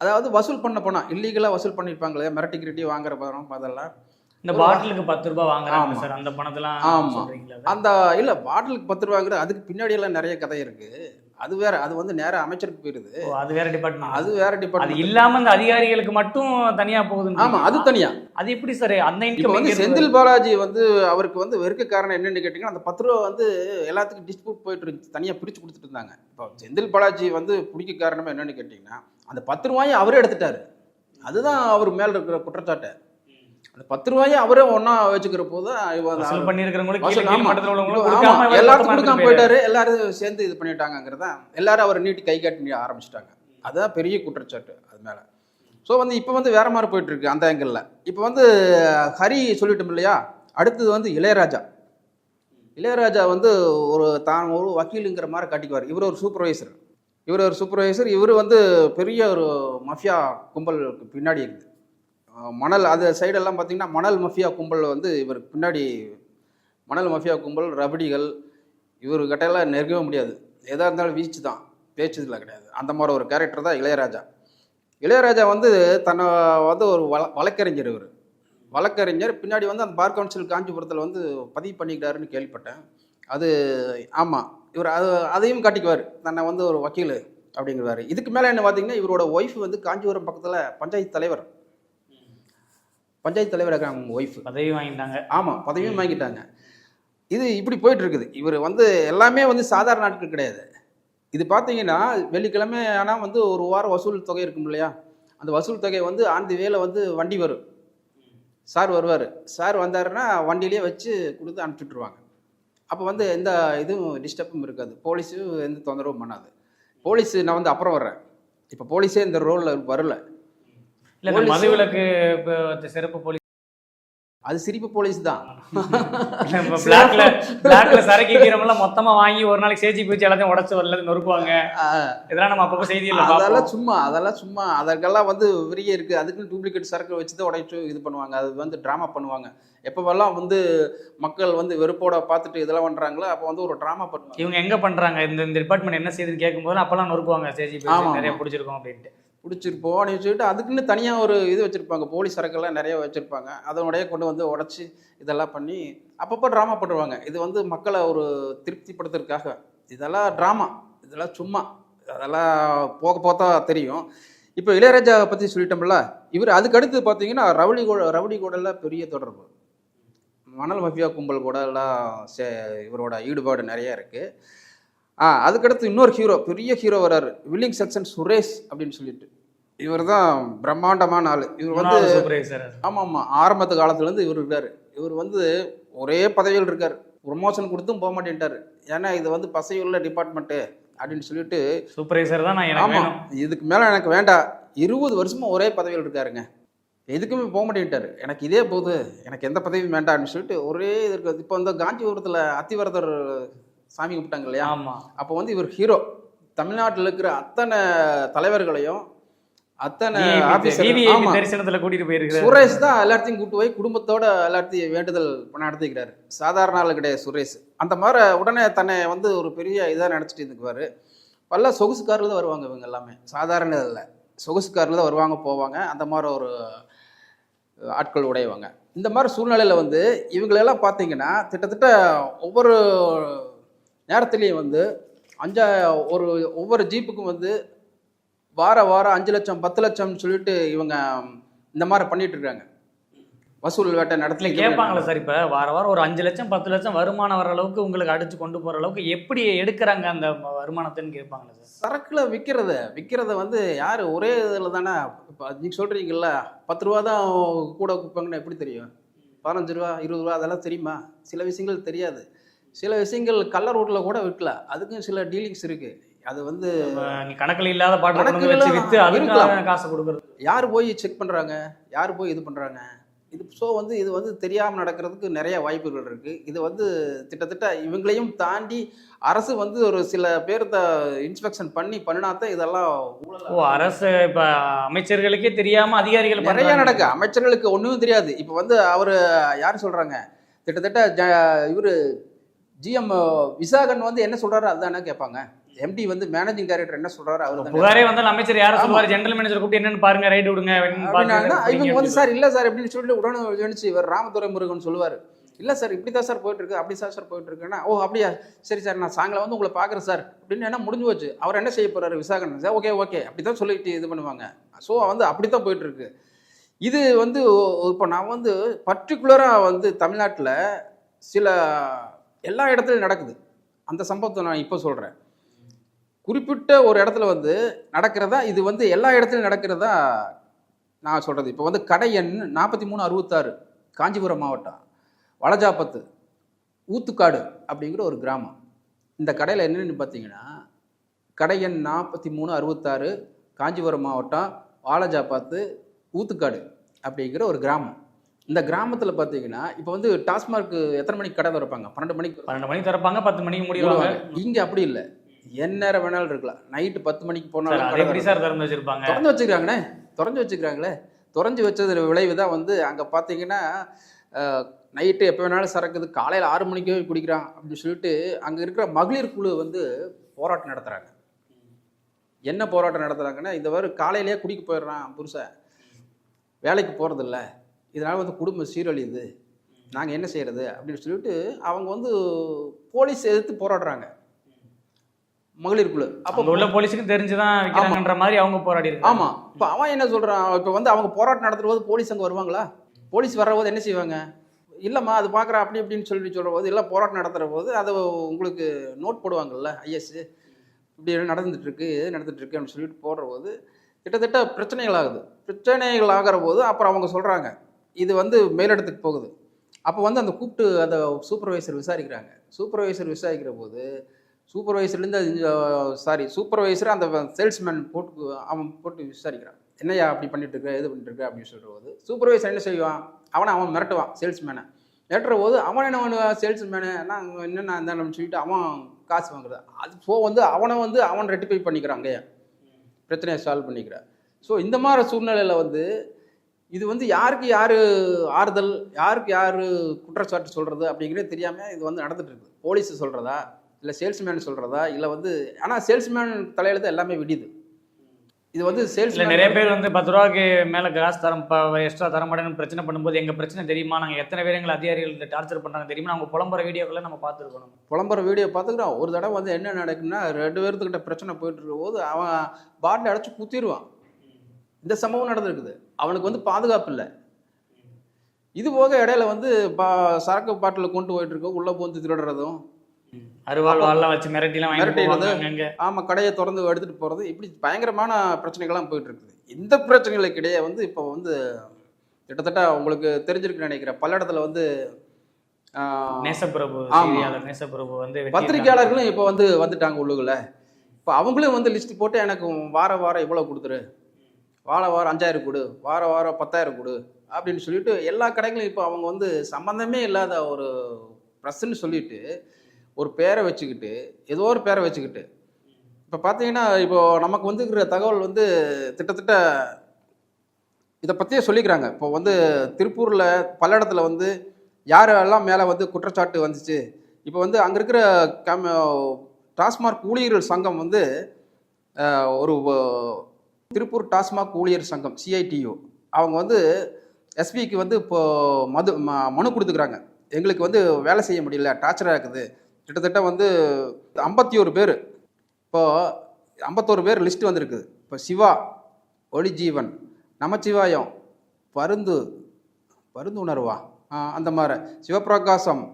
அதாவது வசூல் பண்ண பணம் இல்லீகலாக வசூல் பண்ணியிருப்பாங்களே மிரட்டி கிரட்டி வாங்குற பணம் அதெல்லாம். இந்த பாட்டிலுக்கு பத்து ரூபாய் வாங்குறாங்க. சார் அந்த பணத்தெல்லாம் ஆமா. சொல்றீங்களா சார்? அந்த இல்லை பாட்டிலுக்கு பத்து ரூபாங்கிற அதுக்கு பின்னாடி எல்லாம் நிறைய கதை இருக்கு. அது வேற அது வந்து நேரா அமைச்சருக்கு போயிருது. அது வேற டிபார்ட்மெண்ட் அது வேற டிபார்ட்மெண்ட் இல்லாம இந்த அதிகாரிகளுக்கு மட்டும் தனியா போகுதுன்னு ஆமா அது தனியா. அது எப்படி சார் அந்த இன்கம் வந்து செந்தில் பாலாஜி வந்து அவருக்கு வந்து வெறுக்க காரணம் என்னன்னு கேட்டிங்கன்னா அந்த பத்து ரூபா வந்து எல்லாத்துக்கும் டிஸ்பியூட் போயிட்டு இருந்துச்சு தனியாக பிரித்து கொடுத்துட்டு இருந்தாங்க. இப்போ செந்தில் பாலாஜி வந்து பிடிக்க காரணம் என்னன்னு கேட்டிங்கன்னா அந்த பத்து ரூபாயை அவரே எடுத்துட்டாரு. அதுதான் அவர் மேல இருக்கிற குற்றச்சாட்டு. அந்த பத்து ரூபாயை அவரே ஒன்றா வச்சுக்கிற போது எல்லாத்துக்கும் கொடுக்காம போயிட்டாரு. எல்லாரும் சேர்ந்து இது பண்ணிட்டாங்கிறத எல்லாரும் அவரை நீட்டி கை காட்டி ஆரம்பிச்சிட்டாங்க. அதுதான் பெரிய குற்றச்சாட்டு அது மேல. ஸோ வந்து இப்போ வந்து வேற மாதிரி போயிட்டு இருக்கு அந்த ஆங்கிளில் இப்போ வந்து ஹரி சொல்லிட்டோம் இல்லையா? அடுத்தது வந்து இளையராஜா. இளையராஜா வந்து ஒரு தான் ஒரு வக்கீலுங்கிற மாதிரி காட்டிக்குவார். இவர் ஒரு சூப்பர்வைசர் இவர் ஒரு சூப்பர்வைசர் இவர் வந்து பெரிய ஒரு மஃபியா கும்பலுக்கு பின்னாடி இருக்குது. மணல் அது சைடெல்லாம் பார்த்தீங்கன்னா மணல் மஃபியா கும்பல் வந்து இவர் பின்னாடி மணல் மஃபியா கும்பல் ரபடிகள் இவர்கிட்ட எல்லாம் நெருங்கவே முடியாது. எதாக இருந்தாலும் வீச்சு தான். பேச்சதில் கிடையாது. அந்த மாதிரி ஒரு கேரக்டர் தான் இளையராஜா. இளையராஜா வந்து தன்னை வந்து ஒரு வழ வழக்கறிஞர் இவர். வழக்கறிஞர் பின்னாடி வந்து அந்த பார் கவுன்சில் காஞ்சிபுரத்தில் வந்து பதிவு பண்ணிக்கிட்டாருன்னு கேள்விப்பட்டேன். அது ஆமாம் இவர் அது அதையும் காட்டிக்குவார். தன்னை வந்து ஒரு வக்கீல் அப்படிங்கிறாரு இதுக்கு மேலே என்ன பார்த்தீங்கன்னா இவரோட ஒய்ஃப் வந்து காஞ்சிபுரம் பக்கத்தில் பஞ்சாயத்து தலைவர். பஞ்சாயத்து தலைவர் இருக்காங்க அவங்க ஒய்ஃப் பதவி வாங்கிட்டாங்க. ஆமாம் பதவியும் வாங்கிட்டாங்க. இது இப்படி போயிட்டு இருக்குது இவர் வந்து எல்லாமே வந்து சாதாரண நாட்கள் கிடையாது. இது பார்த்தீங்கன்னா வெள்ளிக்கிழமை ஆனால் வந்து ஒரு வாரம் வசூல் தொகை இருக்கும் இல்லையா? அந்த வசூல் தொகை வந்து ஆண்டு வேலை வந்து வண்டி வரும். சார் வருவார். சார் வந்தாருன்னா வண்டியிலே வச்சு கொடுத்து அனுப்பிச்சுட்ருவாங்க அப்போ வந்து எந்த இதுவும் டிஸ்டர்பும் இருக்காது. போலீஸும் எந்த தொந்தரவும் பண்ணாது. போலீஸ் நான் வந்து அப்புறம் வர்றேன். இப்போ போலீஸே இந்த ரோலில் வரல. இல்ல மதுவிலக்கு சிறப்பு போலீஸ் அது சிரிப்பு போலீஸ் தான். பிளாக்ல பிளாக்ல சரக்கு விற்கிறவங்க மொத்தமா வாங்கி ஒரு நாளைக்கு சேச்சி பிரிச்சு எல்லாத்தையும் உடச்சு வரல நொறுக்குவாங்க. இதெல்லாம் நம்ம அப்பப்போ செய்தியில் அதெல்லாம் சும்மா அதெல்லாம் சும்மா. அதற்கெல்லாம் வந்து விரிய இருக்கு. அதுக்குன்னு டூப்ளிகேட் சரக்கு வச்சு தான் உடைச்சு இது பண்ணுவாங்க. அது வந்து ட்ராமா பண்ணுவாங்க. எப்போவெல்லாம் வந்து மக்கள் வந்து வெறுப்போட பார்த்துட்டு இதெல்லாம் பண்றாங்களோ அப்போ வந்து ஒரு ட்ராமா பண்ணுவாங்க. இவங்க எங்க பண்றாங்க? இந்த இந்த டிபார்ட்மெண்ட் என்ன செய்யுதுன்னு கேட்கும்போது அப்பெல்லாம் நொறுக்குவாங்க. சேச்சி நிறைய. பிடிச்சிருக்கோம் அப்படின்ட்டு. பிடிச்சிருப்போம் அப்படின்னு சொல்லிட்டு அதுக்குன்னு தனியாக ஒரு இது வச்சுருப்பாங்க. போலீஸ் சரக்கெல்லாம் நிறைய வச்சுருப்பாங்க. அதனுடைய கொண்டு வந்து உடச்சி இதெல்லாம் பண்ணி அப்பப்போ ட்ராமா பண்ணுவாங்க இது வந்து மக்களை ஒரு திருப்திப்படுத்துறதுக்காக. இதெல்லாம் ட்ராமா இதெல்லாம் சும்மா. அதெல்லாம் போக போத்தா தெரியும். இப்போ இளையராஜா பற்றி சொல்லிட்டோம்ல. இவர் அதுக்கு அடுத்து பார்த்தீங்கன்னா ரவுடி கூட ரவுடி கூடலாம் பெரிய தொடர்பு. மணல் மஃபியா கும்பல் கூட எல்லாம் சே இவரோட ஈடுபாடு நிறையா இருக்குது ஆ அதுக்கடுத்து இன்னொரு ஹீரோ பெரிய ஹீரோ வராரு வில்லிங் செக்ஷன் சுரேஷ் அப்படின்னு சொல்லிட்டு. இவர் தான் பிரம்மாண்டமான ஆள். இவர் வந்து ஆமாம் ஆமாம் ஆரம்பத்து காலத்துலேருந்து இவர் இருக்கார். இவர் வந்து ஒரே பதவியில் இருக்கார். ப்ரொமோஷன் கொடுத்தும் போக மாட்டேன்ட்டார். ஏன்னா இது வந்து பசையுள்ள டிபார்ட்மெண்ட்டு அப்படின்னு சொல்லிட்டு சூப்பர்வைசர் தான் ஆமாம் இதுக்கு மேலே எனக்கு வேண்டாம். இருபது வருஷமா ஒரே பதவியில் இருக்காருங்க. எதுக்குமே போக மாட்டேன்ட்டார். எனக்கு இதே போது எனக்கு எந்த பதவியும் வேண்டாம்னு சொல்லிட்டு ஒரே இது இருக்குது இப்போ இந்த காஞ்சிபுரத்தில் அத்திவரதர் சாமி கும்பிட்டாங்க இல்லையா ஆமா. அப்போ வந்து இவர் ஹீரோ தமிழ்நாட்டில் இருக்கிற அத்தனை தலைவர்களையும் அத்தனை தரிசனத்துல கூட்டிட்டு போயிருக்காரு சுரேஷ் தான் எல்லாத்தையும் கூட்டு போய் குடும்பத்தோட எல்லாத்தையும் வேண்டுதல் நடத்திக்கிறாரு. சாதாரண ஆள் கிடையாது சுரேஷ். அந்த மாதிரி உடனே தன்னை வந்து ஒரு பெரிய இதாக நினச்சிட்டு இருந்துக்குவாரு. பல சொகுசு காரில் தான் வருவாங்க இவங்க எல்லாமே. சாதாரண இல்லை. சொகுசு காரில் தான் வருவாங்க போவாங்க. அந்த மாதிரி ஒரு ஆட்கள் உடையவங்க. இந்த மாதிரி சூழ்நிலையில் வந்து இவங்களெல்லாம் பார்த்தீங்கன்னா கிட்டத்தட்ட ஒவ்வொரு நேரத்துலேயும் வந்து அஞ்சா ஒரு ஒவ்வொரு ஜீப்புக்கும் வந்து வார வாரம் அஞ்சு லட்சம் பத்து லட்சம்னு சொல்லிட்டு இவங்க இந்த மாதிரி பண்ணிட்டு இருக்காங்க. வசூல் வேட்டை இல்ல நடத்தி கேட்பாங்களா சார் இப்ப வார வாரம் ஒரு அஞ்சு லட்சம் பத்து லட்சம் வருமானம் வர அளவுக்கு உங்களுக்கு அடிச்சு கொண்டு போற அளவுக்கு எப்படி எடுக்கிறாங்க அந்த வருமானத்தைன்னு கேட்பாங்களா சார்? சரக்குல விற்கிறத விற்கிறத வந்து யார் ஒரே இதில் தானே? இப்போ நீங்கள் சொல்கிறீங்கல்ல பத்து ரூபா தான் கூட கொடுப்பாங்கன்னு எப்படி தெரியும்? பதினஞ்சு ரூபா இருபது ரூபா அதெல்லாம் தெரியுமா? சில விஷயங்கள் தெரியாது. சில விஷயங்கள் கள்ள ரோட்டில் கூட விற்கல. அதுக்கும் சில டீலிங்ஸ் இருக்குது அது வந்து கணக்கில் இல்லாத பாட்டு வச்சு அதுக்காக இருக்கலாம். காசு கொடுக்குறது. யார் போய் செக் பண்ணுறாங்க யார் போய் இது பண்ணுறாங்க இது ஸோ வந்து இது வந்து தெரியாமல் நடக்கிறதுக்கு நிறைய வாய்ப்புகள் இருக்குது இது வந்து கிட்டத்தட்ட இவங்களையும் தாண்டி அரசு வந்து ஒரு சில பேர்த்த இன்ஸ்பெக்ஷன் பண்ணி பண்ணினாத்தான் இதெல்லாம் ஓ அரசு இப்ப அமைச்சர்களுக்கே தெரியாம அதிகாரிகள் நிறைய. நடக்கு. அமைச்சர்களுக்கு ஒன்றும் தெரியாது. இப்போ வந்து அவர் யார் சொல்கிறாங்க கிட்டத்தட்ட ஜ இவர் ஜிஎம் விசாகன் வந்து என்ன சொல்கிறாரோ அதுதானே கேட்பாங்க. எம்டி வந்து மேனேஜிங் டைரக்டர் என்ன சொல்கிறாரோ அவர் புகாரே வந்தாலும் அமைச்சர் யார ஆமா. சொல்லுவாரு? ஜெனரல் மேனேஜர் கூப்பிட்டு என்னன்னு பாருங்க ரைட் விடுங்க இவங்க வந்து சார் இல்லை சார் எப்படின்னு சொல்லிட்டு உடனே எழுந்துச்சு இவர் ராமதுரை முருகன் சொல்லுவார். இல்லை சார் இப்படி தான் சார் போயிட்டு இருக்கு அப்படி தான் சார் போயிட்டு இருக்குன்னா ஓ அப்படியா சரி சார் நான் சாயங்காலம் வந்து உங்களை பார்க்குறேன் சார். அப்படின்னு என்ன முடிஞ்சு போச்சு. அவர் என்ன செய்ய போறாரு விசாகன்? சார் ஓகே ஓகே அப்படி தான் சொல்லிட்டு இது பண்ணுவாங்க. ஸோ வந்து அப்படி தான் போயிட்டு இருக்கு இது வந்து இப்போ நான் வந்து பர்டிகுலராக வந்து தமிழ்நாட்டில் சில எல்லா இடத்துலையும் நடக்குது. அந்த சம்பவத்தை நான் இப்போ சொல்கிறேன் குறிப்பிட்ட ஒரு இடத்துல வந்து நடக்கிறதா இது வந்து எல்லா இடத்துலையும் நடக்கிறதா நான் சொல்கிறது இப்போ வந்து கடை எண் நாற்பத்தி மூணு அறுபத்தாறு காஞ்சிபுரம் மாவட்டம் வளஜாப்பத்து ஊத்துக்காடு அப்படிங்கிற ஒரு கிராமம். இந்த கடையில் என்னென்னு பார்த்தீங்கன்னா கடை எண் நாற்பத்தி மூணு அறுபத்தாறு காஞ்சிபுரம் மாவட்டம் வாலஜாப்பாத்து ஊத்துக்காடு அப்படிங்கிற ஒரு கிராமம். இந்த கிராமத்தில் பார்த்தீங்கன்னா இப்போ வந்து டாஸ்மார்க் எத்தனை மணிக்கு கடை திறப்பாங்க? பன்னெண்டு மணிக்கு. பன்னெண்டு மணிக்கு திறப்பாங்க பத்து மணிக்கு முடிவாங்க. இங்கே அப்படி இல்லை. எந்நேரம் வேணாலும் இருக்கலாம். நைட்டு பத்து மணிக்கு போனாலும் எப்படி சார் திறந்து வச்சிருப்பாங்க? திறந்து வச்சுக்கிறாங்கண்ணே திறந்து வச்சுக்கிறாங்களே திறந்து வச்சது விளைவு தான் வந்து அங்கே பார்த்தீங்கன்னா நைட்டு எப்போ வேணாலும் சரக்குது காலையில் ஆறு மணிக்கே குடிக்கிறான் அப்படின்னு சொல்லிட்டு அங்கே இருக்கிற மகளிர் குழு வந்து போராட்டம் நடத்துகிறாங்க என்ன போராட்டம் நடத்துகிறாங்கன்னா இந்த வாரம் காலையிலேயே குடிக்க போயிடுறான் புருஷன். வேலைக்கு போகிறதில்ல இதனால் வந்து குடும்பம் சீரழியுது நாங்கள் என்ன செய்கிறது அப்படின்னு சொல்லிட்டு அவங்க வந்து போலீஸ் எதிர்த்து போராடுறாங்க. மகளிர் குழு. அப்ப உள்ள போலீஸுக்கு தெரிஞ்சுதான் மாதிரி அவங்க போராடி இருக்காங்க. ஆமா. இப்போ அவன் என்ன சொல்றான்? இப்போ வந்து அவங்க போராட்டம் நடத்துற போது போலீஸ் அங்கே வருவாங்களா? போலீஸ் வர்ற போது என்ன செய்வாங்க? இல்லைம்மா அது பார்க்குறேன் அப்படி இப்படின்னு சொல்லி சொல்கிற போது இல்லை போராட்டம் நடத்துகிற போது அதை உங்களுக்கு நோட் போடுவாங்கல்ல ஐஎஸ் இப்படி நடந்துட்டு இருக்கு எது நடந்துட்டு இருக்கு அப்படின்னு சொல்லிட்டு போடுற போது கிட்டத்தட்ட பிரச்சனைகள் ஆகுது பிரச்சனைகள் ஆகிற போது அப்புறம் அவங்க சொல்கிறாங்க இது வந்து மேலிடத்துக்கு போகுது. அப்போ வந்து அந்த கூப்பிட்டு அந்த சூப்பர்வைசர் விசாரிக்கிறாங்க. சூப்பர்வைசர் விசாரிக்கிற போது சூப்பர்வைசர்லேருந்து சாரி சூப்பர்வைசர் அந்த சேல்ஸ்மேன் போட்டு அவன் போட்டு விசாரிக்கிறான். என்னய்யா அப்படி பண்ணிட்டு இருக்க எது பண்ணிட்டு இருக்க அப்படின்னு சொல்கிற போது சூப்பர்வைசர் என்ன செய்வான்? அவனை அவன் மிரட்டுவான் சேல்ஸ்மேனை மிரட்டுற போது அவன் என்ன பண்ணுவான் சேல்ஸ்மேனு நான் என்னென்ன இருந்தாலும் சொல்லிட்டு அவன் காசு வாங்குறது. அது ஸோ வந்து அவனை வந்து அவன் ரெட்டிஃபை பண்ணிக்கிறான் அங்கேயே. பிரச்சனையை சால்வ் பண்ணிக்கிறான். ஸோ இந்த மாதிரி சூழ்நிலையில் வந்து இது வந்து யாருக்கு யார் ஆறுதல் யாருக்கு யார் குற்றச்சாட்டு சொல்கிறது அப்படிங்கிறதே தெரியாமல் இது வந்து நடந்துட்டு இருக்குது போலீஸ் சொல்கிறதா இல்லை சேல்ஸ்மேன் சொல்கிறதா இல்லை வந்து ஆனால் சேல்ஸ்மேன் தலையில தான் எல்லாமே விடியுது. இது வந்து சேல்ஸ்மேன் நிறைய பேர் வந்து பத்து ரூபாய்க்கு மேல காசு தரம் எக்ஸ்ட்ரா தர மாட்டேன்னு பிரச்சனை பண்ணும்போது எங்க பிரச்சனை தெரியுமா? நாங்க எத்தனை பேர் எங்களை அதிகாரிகள் டார்ச்சர் பண்றாங்க தெரியுமா? அவங்க புலம்புற வீடியோக்களை நம்ம பார்த்துருக்கணும். புலம்புற வீடியோ பார்த்துக்கிறோம். ஒரு தடவை வந்து என்ன நடக்குன்னா ரெண்டு பேர்த்துக்கிட்ட பிரச்சனை போயிட்டு இருக்க போது அவன் பாட்டில் அடைச்சி குத்திடுவான் இந்த சம்பவம் நடந்திருக்குது. அவனுக்கு வந்து பாதுகாப்பு இல்லை. இது போக இடையில வந்து பா சரக்கு பாட்டில் கொண்டு போயிட்டு இருக்கோம் உள்ளே பூந்து திருடுறதும். அருவாள் வாள்லாம் வச்சு மிரட்டிலாம் மிரட்டிடுறது. ஆமாம் கடையை திறந்து எடுத்துகிட்டு போகிறது இப்படி பயங்கரமான பிரச்சனைகள்லாம் போயிட்டு இருக்குது. இந்த பிரச்சனைகளுக்கு இடையே வந்து இப்போ வந்து கிட்டத்தட்ட உங்களுக்கு தெரிஞ்சிருக்குன்னு நினைக்கிறேன் பல்லடத்தில் வந்து ஆஹ், நேசப்பிரபு நேசப்பிரபு வந்து வெட்டியிருக்காங்க. பத்திரிக்கையாளர்களும் இப்போ வந்து வந்துட்டாங்க உள்ளுக்குள்ள. இப்போ அவங்களும் வந்து லிஸ்ட் போட்டு எனக்கு வார வாரம் இவ்வளோ கொடுத்துரு. வார வாரம் அஞ்சாயிரம் கொடு வார வாரம் பத்தாயிரம் கொடு அப்படின்னு சொல்லிட்டு எல்லா கடைகளும் இப்போ அவங்க வந்து சம்மந்தமே இல்லாத ஒரு ப்ரெஸ்ன்னு சொல்லிட்டு ஒரு பேரை வச்சுக்கிட்டு ஏதோ ஒரு பேரை வச்சுக்கிட்டு. இப்போ பார்த்தீங்கன்னா இப்போ நமக்கு வந்து இருக்கிற தகவல் வந்து திட்டத்தட்ட இதை பற்றியே சொல்லிக்கிறாங்க. இப்போ வந்து திருப்பூரில் பல்லடத்தில் வந்து யாரெல்லாம் மேலே வந்து குற்றச்சாட்டு வந்துச்சு இப்போ வந்து அங்கே இருக்கிற கம் டாஸ்மார்க் ஊழியர்கள் சங்கம் வந்து ஒரு திருப்பூர் டாஸ்மாக் ஊழியர் சங்கம் சிஐடியு அவங்க வந்து எஸ்பிக்கு வந்து இப்போது மது ம- மனு கொடுத்துக்கிறாங்க. எங்களுக்கு வந்து வேலை செய்ய முடியல டார்ச்சராக இருக்குது. கிட்டத்தட்ட வந்து ஐம்பத்தி ஒரு பேர். இப்போது ஐம்பத்தோரு பேர் லிஸ்ட் வந்திருக்குது. இப்போ சிவா ஒளிஜீவன் நமச்சிவாயம் பருந்து பருந்து உணர்வா? அந்த மாதிரி. சிவபிரகாசம்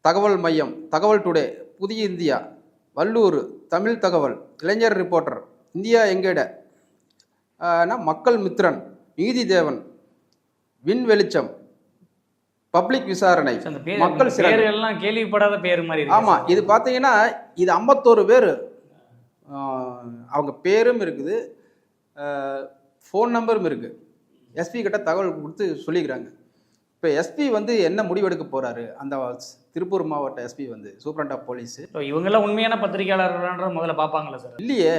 தகவல் மையம் தகவல் டுடே புதிய இந்தியா வல்லூர் தமிழ் தகவல் இளைஞர் ரிப்போர்ட்டர் இந்தியா எங்கேட? மக்கள் மித்ரன் நீதி தேவன் விண் வெளிச்சம் பப்ளிக் விசாரணை மக்கள். பேர் எல்லாம் கேள்விப்படாத பேர் மாதிரி ஆமா இது பார்த்தீங்கன்னா இது ஐம்பத்தோரு பேர். அவங்க பேரும் இருக்குது. ஃபோன் நம்பரும் இருக்குது எஸ்பி கிட்ட தகவல் கொடுத்து சொல்லிக்கிறாங்க. இப்போ எஸ்பி வந்து என்ன முடிவெடுக்க போகிறாரு அந்த திருப்பூர் மாவட்ட எஸ்பி வந்து சூப்பரண்ட் ஆஃப் போலீஸ் இவங்கெல்லாம் உண்மையான பத்திரிகையாளர்கள்ன்ற முதல்ல பார்ப்பாங்களா சார்? இல்லையே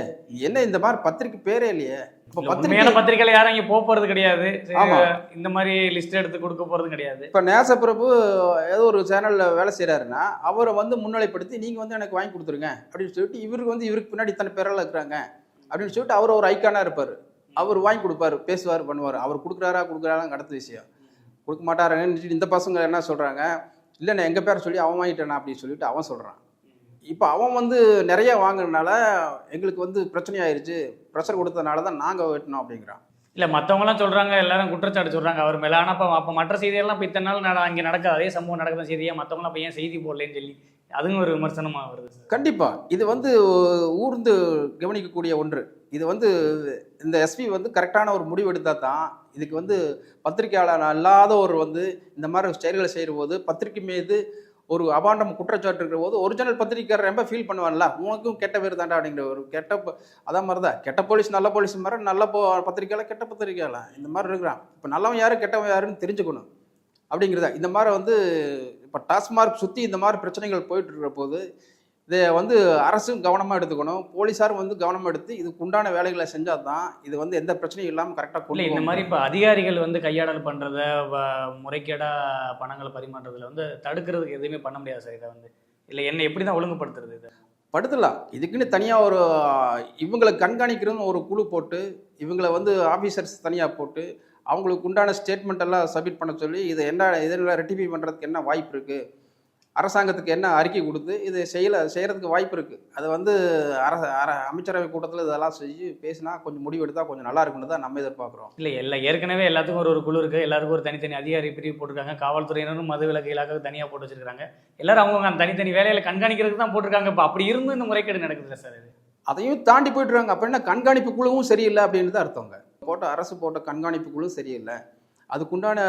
என்ன இந்த மாதிரி பத்திரிக்கை பேரே இல்லையே. உண்மையான பத்திரிகையில யாரும் இங்க போக போறது கிடையாது. இந்த மாதிரி லிஸ்ட் எடுத்து கொடுக்க போறது கிடையாது. இப்போ நேசப்பிரபு ஏதோ ஒரு சேனலில் வேலை செய்கிறாருன்னா அவரை வந்து முன்னிலைப்படுத்தி நீங்கள் வந்து எனக்கு வாங்கி கொடுத்துருங்க அப்படின்னு சொல்லிட்டு இவருக்கு வந்து இவருக்கு பின்னாடி இத்தனை பேரெல்லாம் இருக்கிறாங்க அப்படின்னு சொல்லிட்டு அவர் ஒரு ஐக்கானாக இருப்பார். அவர் வாங்கி கொடுப்பாரு பேசுவார் பண்ணுவார். அவர் கொடுக்குறாரா கொடுக்குறாராங்க அடுத்த விஷயம். கொடுக்க மாட்டாருங்கன்னு இந்த பசங்க என்ன சொல்கிறாங்க இல்லைண்ணே எங்கள் பேரை சொல்லி அவன் வாங்கிட்டானா அப்படின்னு சொல்லிட்டு அவன் சொல்கிறான் இப்போ அவன் வந்து நிறைய வாங்குறதுனால எங்களுக்கு வந்து பிரச்சனை ஆயிருச்சு ப்ரெஷர் கொடுத்ததுனால தான் நாங்கள் வெட்டினோம் அப்படிங்கிறான். இல்ல மத்தவங்க எல்லாம் சொல்றாங்க எல்லாரும் குற்றச்சாட்டு சொல்றாங்க அவர் மேல. ஆனா அப்ப அப்ப மற்ற செய்தியெல்லாம் இப்ப இத்தனை நாள் நட- அங்க நடக்காது. அதே சம்பவம் நடக்கிற செய்தியா மத்தவங்க அப்ப ஏன் செய்தி போடலன்னு சொல்லி அதுவும் ஒரு விமர்சனமா வருது சார். கண்டிப்பா. இது வந்து ஊர்ந்து கவனிக்கக்கூடிய ஒன்று. இது வந்து இந்த எஸ்பி வந்து கரெக்டான ஒரு முடிவு எடுத்தா தான் இதுக்கு வந்து பத்திரிகையாளர் அல்லாத ஒரு வந்து இந்த மாதிரி செயல்களை செய்கிற போது பத்திரிகை மீது ஒரு அபாண்டம் குற்றச்சாட்டு இருக்கிற போது ஒரிஜினல் பத்திரிக்கையாளர் ரொம்ப ஃபீல் பண்ணுவான்ல உனக்கும் கெட்ட பேர் தாண்டா அப்படிங்கிற ஒரு கெட்ட அதான் மாதிரி தான் கெட்ட போலீஸ் நல்ல போலீஸ் மாதிரி நல்ல போ பத்திரிக்கையாளர் கெட்ட பத்திரிக்கையாளர். இந்த மாதிரி இருக்கிறான். இப்போ நல்லவன் யாரும் கெட்டவன் யாருன்னு தெரிஞ்சுக்கணும். அப்படிங்கிறதா இந்த மாதிரி வந்து இப்போ டாஸ்மார்க் சுற்றி இந்த மாதிரி பிரச்சனைகள் போயிட்டு இருக்கிற போது இதை வந்து அரசும் கவனமாக எடுத்துக்கணும். போலீஸாரும் வந்து கவனமாக எடுத்து இதுக்கு உண்டான வேலைகளை செஞ்சால் தான் இது வந்து எந்த பிரச்சனையும் இல்லாமல் கரெக்டாக கொண்டு இந்த மாதிரி. இப்ப அதிகாரிகள் வந்து கையாடல் பண்றத வ- முறைகேடா பணங்களை பரிமாற்றதுல வந்து தடுக்கிறதுக்கு எதுவுமே பண்ண முடியாது சார். இதை வந்து இல்ல என்ன எப்படிதான் ஒழுங்குபடுத்துறது இதை? படுத்தலாம். இதுக்குன்னு தனியாக ஒரு இவங்களை கண்காணிக்கிறதுன்னு ஒரு குழு போட்டு இவங்களை வந்து ஆஃபீஸர்ஸ் தனியாக போட்டு அவங்களுக்கு உண்டான ஸ்டேட்மெண்ட் எல்லாம் சப்மிட் பண்ண சொல்லி இதை என்ன இதில் ரெட்டிஃபை பண்ணுறதுக்கு என்ன வாய்ப்பு இருக்குது அரசாங்கத்துக்கு என்ன அறிக்கை கொடுத்து இது செய்யல செய்கிறதுக்கு வாய்ப்பு இருக்குது அது வந்து அரச அர அமைச்சரவை கூட்டத்தில் இதெல்லாம் செஞ்சு பேசினா கொஞ்சம் முடிவு எடுத்தால் கொஞ்சம் நல்லா இருக்குன்னு தான் நம்ம எதிர்பார்க்குறோம். இல்ல எல்லா ஏற்கனவே எல்லாத்துக்கும் ஒரு ஒரு குழு இருக்கு. எல்லாருக்கும் ஒரு தனித்தனி அதிகாரி பிரிவு போட்டிருக்காங்க. காவல்துறையினரும் மது விலக்கு இலாக்காவுக்கு தனியா போட்டு வச்சிருக்காங்க. எல்லாரும் அவங்க அந்த தனித்தனி வேலையில கண்காணிக்கிறதுக்கு தான் போட்டிருக்காங்க. இப்ப அப்படி இருந்து இந்த முறைகேடு நடக்குதுல்ல சார் இது? அதையும் தாண்டி போயிட்டுருக்காங்க. அப்போ என்ன கண்காணிப்பு குழுவும் சரியில்லை அப்படின்னு தான் அர்த்தங்க. போட்ட அரசு போட்ட கண்காணிப்பு குழு சரியில்லை. அதுக்குண்டான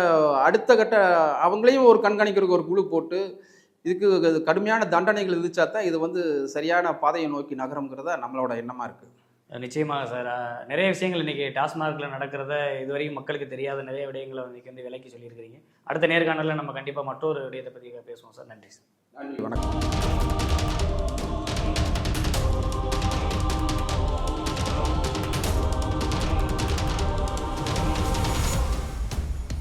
அடுத்த கட்ட அவங்களையும் ஒரு கண்காணிக்கிறதுக்கு ஒரு குழு போட்டு இதுக்கு இது கடுமையான தண்டனைகள் விதிச்சா தான் இது வந்து சரியான பாதையை நோக்கி நகரம்ங்கிறதா நம்மளோட எண்ணமாக இருக்குது நிச்சயமாக சார். நிறைய விஷயங்கள் இன்னைக்கு டாஸ்மார்க்ல நடக்கிறத இதுவரைக்கும் மக்களுக்கு தெரியாத நிறைய விடயங்களை இன்னைக்கு வந்து விலைக்கு சொல்லியிருக்கிறீங்க. அடுத்த நேர்காணலில் நம்ம கண்டிப்பாக மற்றொரு விடயத்தை பற்றி பேசுவோம் சார். நன்றி சார். நன்றி வணக்கம்.